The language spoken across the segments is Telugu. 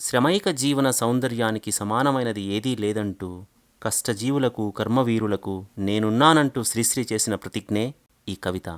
శ్రమైక జీవన సౌందర్యానికి సమానమైనది ఏదీ లేదంటూ కష్టజీవులకు కర్మవీరులకు నేనున్నానంటూ శ్రీశ్రీ చేసిన ప్రతిజ్ఞే ఈ కవిత.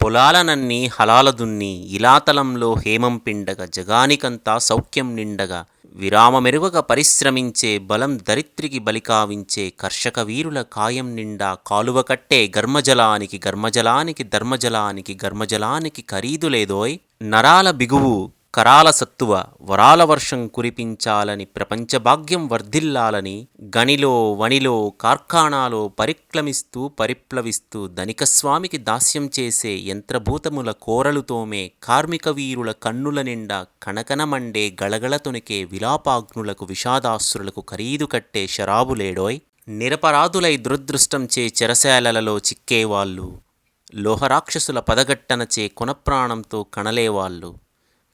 పొలాలనన్ని హలాల దున్ని ఇలాతలంలో హేమం పిండగ జగానికంతా సౌఖ్యం నిండగా విరామమెరుగక పరిశ్రమించే బలం దరిత్రికి బలికావించే కర్షక వీరుల కాయం నిండా కాలువ కట్టే గర్మజలానికి గర్మజలానికి ధర్మజలానికి గర్మజలానికి ఖరీదు లేదోయ్ నరాల బిగువు కరాల సత్తువ వరాల వర్షం కురిపించాలని ప్రపంచ భాగ్యం వర్ధిల్లాలని గనిలో వనిలో కార్ఖానాలో పరిక్రమిస్తూ పరిప్లవిస్తూ ధనికస్వామికి దాస్యం చేసే యంత్రభూతముల కోరలుతోమే కార్మిక వీరుల కన్నుల నిండా కనకనమండే గళగళతొనికే విలాపాగ్నులకు విషాదాశ్రులకు ఖరీదు కట్టే శరాబులేడోయ్ నిరపరాధులై దురదృష్టంచే చెరశాలలలో చిక్కేవాళ్ళు. లోహరాక్షసుల పదగట్టనచే కొనప్రాణంతో కణలేవాళ్ళు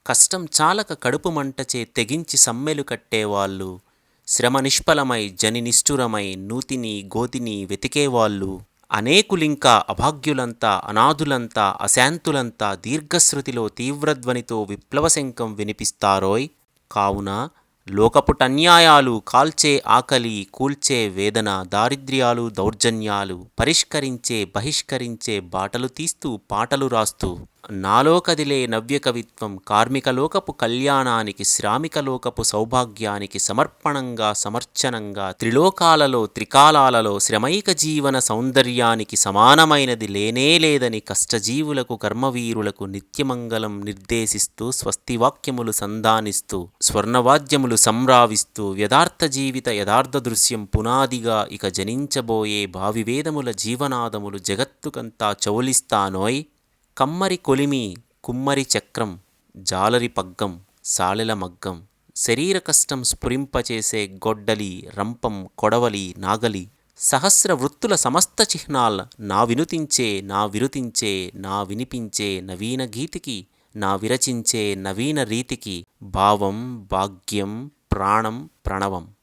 కష్టం చాలక కడుపు మంటచే తెగించి సమ్మెలు కట్టేవాళ్ళు శ్రమ నిష్ఫలమై జని నిష్ఠురమై నూతిని గోతిని వెతికేవాళ్ళు అనేకులింకా అభాగ్యులంతా అనాథులంతా అశాంతులంతా దీర్ఘశ్రుతిలో తీవ్రధ్వనితో విప్లవశంకం వినిపిస్తారోయ్? కావున లోకపుటన్యాయాలు కాల్చే ఆకలి కూల్చే వేదన దారిద్ర్యాలు దౌర్జన్యాలు పరిష్కరించే బహిష్కరించే బాటలు తీస్తూ పాటలు రాస్తూ నాలో కదిలే నవ్య కవిత్వం కళ్యాణానికి శ్రామికలోకపు సౌభాగ్యానికి సమర్పణంగా సమర్చనంగా త్రిలోకాలలో త్రికాలాలలో శ్రమైక జీవన సౌందర్యానికి సమానమైనది లేనే లేదని కష్టజీవులకు కర్మవీరులకు నిత్యమంగళం నిర్దేశిస్తూ స్వస్తివాక్యములు సంధానిస్తూ స్వర్ణవాద్యములు సంరావిస్తూ యథార్థ జీవిత యథార్థ దృశ్యం పునాదిగా ఇక జనించబోయే భావివేదముల జీవనాదములు జగత్తుకంతా చౌలిస్తానోయ్. కమ్మరి కొలిమి కుమ్మరి చక్రం జాలరి పగ్గం సాలెల మగ్గం శరీర కష్టం స్ఫురింపచేసే గొడ్డలి రంపం కొడవలి నాగలి సహస్ర వృత్తుల సమస్త చిహ్నాల్ నా వినుతించే నా విరుతించే నా వినిపించే నవీన గీతికి నా విరచించే నవీన రీతికి భావం భాగ్యం ప్రాణం ప్రణవం.